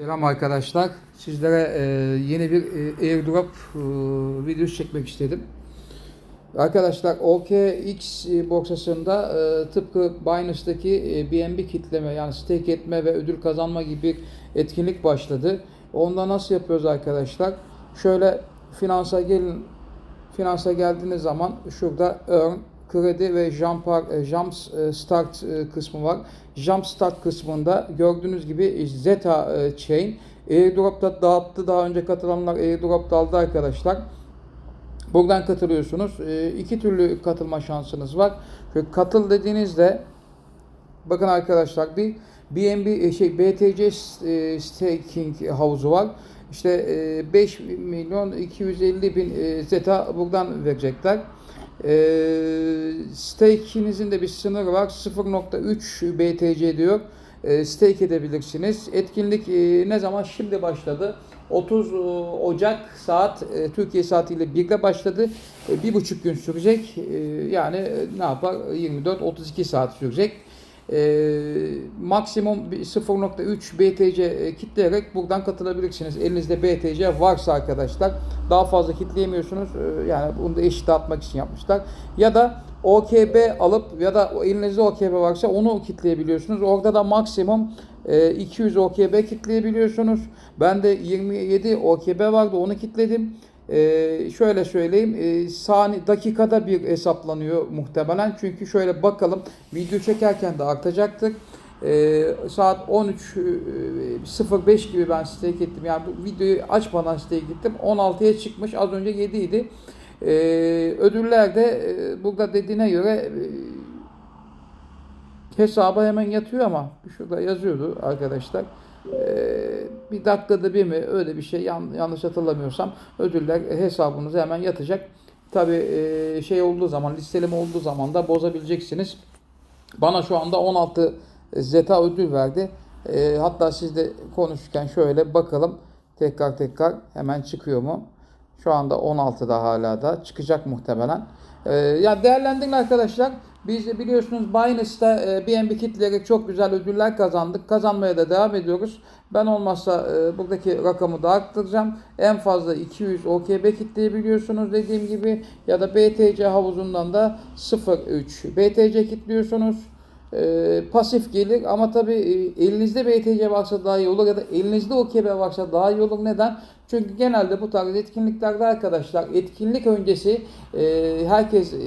Selam arkadaşlar. Sizlere e, yeni bir e, airdrop e, videosu çekmek istedim. Arkadaşlar OKX e, borsasında e, tıpkı Binance'daki e, BNB kitleme yani stake etme ve ödül kazanma gibi bir etkinlik başladı. Onda nasıl yapıyoruz arkadaşlar? Şöyle finansa gelin finansa geldiğiniz zaman şurada earn, kredi ve jump, e, jump e, start e, kısmı var. Jump start kısmında gördüğünüz gibi Zeta e, Chain airdrop'ta dağıttı. Daha önce katılanlar airdrop'ta aldı arkadaşlar. Buradan katılıyorsunuz. E, iki türlü katılma şansınız var. Katıl dediğinizde bakın arkadaşlar bir BNB e, şey BTC e, staking havuzu var. İşte e, 5 milyon 250 bin e, zeta buradan verecekler. E, stake'inizin de bir sınırı var. 0.3 BTC diyor. E, stake edebilirsiniz. Etkinlik e, ne zaman? Şimdi başladı. 30 Ocak saat e, Türkiye saatiyle 1'de başladı. E, bir buçuk gün sürecek. E, yani e, ne yapar? 24-32 saat sürecek. E, maksimum bir 0.3 BTC e, kitleyerek buradan katılabilirsiniz. Elinizde BTC varsa arkadaşlar daha fazla kitleyemiyorsunuz. E, yani bunu da eşit dağıtmak için yapmışlar. Ya da OKB alıp ya da elinizde OKB varsa onu kitleyebiliyorsunuz. Orada da maksimum e, 200 OKB kitleyebiliyorsunuz. Ben de 27 OKB vardı onu kitledim. Ee, şöyle söyleyeyim, e, sani dakikada bir hesaplanıyor muhtemelen. Çünkü şöyle bakalım, video çekerken de artacaktır. Ee, saat 13.05 gibi ben stake ettim. Yani bu videoyu açmadan stake ettim. 16'ya çıkmış, az önce 7 idi. Ee, ödüller de e, burada dediğine göre e, hesaba hemen yatıyor ama şurada yazıyordu arkadaşlar. Ee, bir dakikada bir mi öyle bir şey yan, yanlış hatırlamıyorsam ödüller hesabınıza hemen yatacak. Tabi e, şey olduğu zaman listeleme olduğu zaman da bozabileceksiniz. Bana şu anda 16 zeta ödül verdi. E, hatta siz de konuşurken şöyle bakalım tekrar tekrar hemen çıkıyor mu? Şu anda 16'da hala da çıkacak muhtemelen. E, ya değerlendirin arkadaşlar. Biz biliyorsunuz Binance'da e, BNB kitleyerek çok güzel ödüller kazandık. Kazanmaya da devam ediyoruz. Ben olmazsa e, buradaki rakamı da arttıracağım. En fazla 200 OKB kitleyebiliyorsunuz dediğim gibi. Ya da BTC havuzundan da 0.3 BTC kitliyorsunuz. E, pasif gelir ama tabi e, elinizde BTC varsa daha iyi olur ya da elinizde OKB varsa daha iyi olur. Neden? Çünkü genelde bu tarz etkinliklerde arkadaşlar etkinlik öncesi e, herkes e,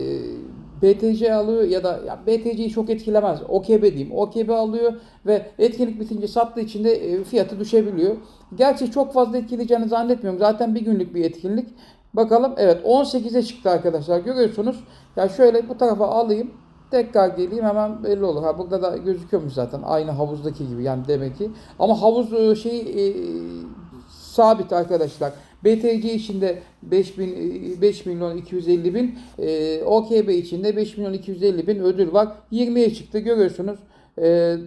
BTC alıyor ya da ya BTC'yi çok etkilemez. OKB diyeyim. OKB alıyor ve etkinlik bitince sattığı için de e, fiyatı düşebiliyor. Gerçi çok fazla etkileyeceğini zannetmiyorum. Zaten bir günlük bir etkinlik. Bakalım evet 18'e çıktı arkadaşlar. Görüyorsunuz. Ya şöyle bu tarafa alayım. Tekrar geleyim hemen belli olur. Ha burada da gözüküyormuş zaten. Aynı havuzdaki gibi yani demek ki. Ama havuz e, şey e, sabit arkadaşlar. BTC içinde 5, bin, 5 milyon 250 bin, e, OKB içinde 5 milyon 250 bin ödül var. 20'ye çıktı görüyorsunuz. E,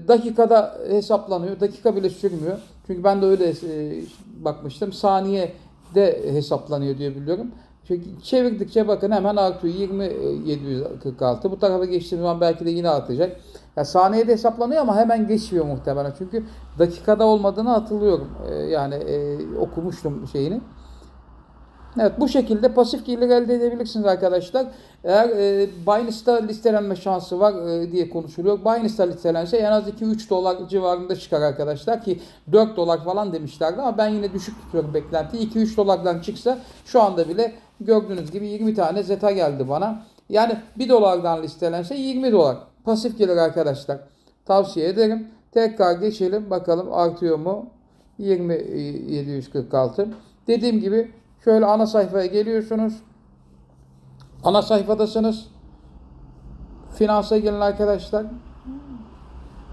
dakikada hesaplanıyor. Dakika bile sürmüyor. Çünkü ben de öyle e, bakmıştım. Saniye de hesaplanıyor diye biliyorum. Çünkü çevirdikçe bakın hemen artıyor. 20 746. Bu tarafa geçtiğim zaman belki de yine artacak. Ya saniyede hesaplanıyor ama hemen geçiyor muhtemelen. Çünkü dakikada olmadığını hatırlıyorum. Ee, yani e, okumuştum şeyini. Evet bu şekilde pasif gelir elde edebilirsiniz arkadaşlar. Eğer e, Binance'da listelenme şansı var e, diye konuşuluyor. Binance'da listelense en az 2-3 dolar civarında çıkar arkadaşlar ki 4 dolar falan demişlerdi ama ben yine düşük tutuyorum beklentiyi. 2-3 dolardan çıksa şu anda bile gördüğünüz gibi 20 tane zeta geldi bana. Yani 1 dolardan listelense 20 dolar. Pasif gelir arkadaşlar. Tavsiye ederim. Tekrar geçelim bakalım artıyor mu? 20746. Dediğim gibi Şöyle ana sayfaya geliyorsunuz. Ana sayfadasınız. Finansa gelin arkadaşlar.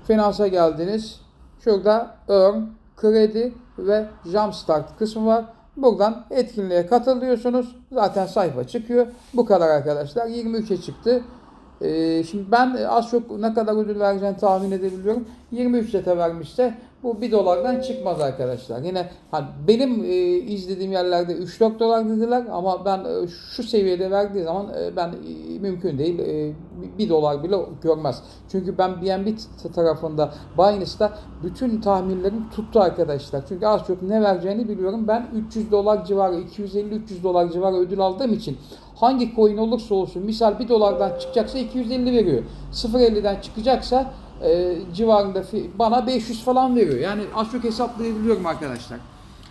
Finansa geldiniz. Şurada Earn, Kredi ve Jumpstart kısmı var. Buradan etkinliğe katılıyorsunuz. Zaten sayfa çıkıyor. Bu kadar arkadaşlar. 23'e çıktı. Ee, şimdi ben az çok ne kadar ödül vereceğini tahmin edebiliyorum. 23 zete vermişse bu 1 dolardan çıkmaz arkadaşlar. Yine hani benim e, izlediğim yerlerde 3-4 dolar dediler ama ben e, şu seviyede verdiği zaman e, ben e, mümkün değil. E, 1 dolar bile görmez. Çünkü ben BNB tarafında Binance'da bütün tahminlerim tuttu arkadaşlar. Çünkü az çok ne vereceğini biliyorum. Ben 300 dolar civarı, 250-300 dolar civarı ödül aldığım için hangi coin olursa olsun misal 1 dolardan çıkacaksa 250 veriyor. 0.50'den çıkacaksa e, civarında bana 500 falan veriyor. Yani az çok hesaplayabiliyorum arkadaşlar.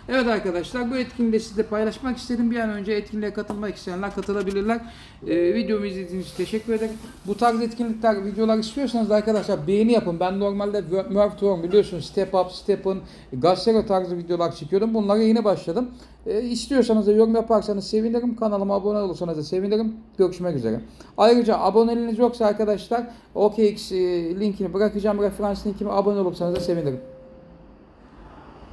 Evet arkadaşlar bu etkinliği de sizle paylaşmak istedim. Bir an önce etkinliğe katılmak isteyenler katılabilirler. Ee, videomu izlediğiniz için teşekkür ederim. Bu tarz etkinlikler, videolar istiyorsanız da arkadaşlar beğeni yapın. Ben normalde Murph Tour biliyorsunuz Step Up, Step In, Gazero tarzı videolar çekiyordum. Bunlara yeni başladım. Ee, istiyorsanız da yorum yaparsanız sevinirim. Kanalıma abone olursanız da sevinirim. Görüşmek üzere. Ayrıca aboneliğiniz yoksa arkadaşlar OKX e, linkini bırakacağım. Referans linkime abone olursanız da sevinirim.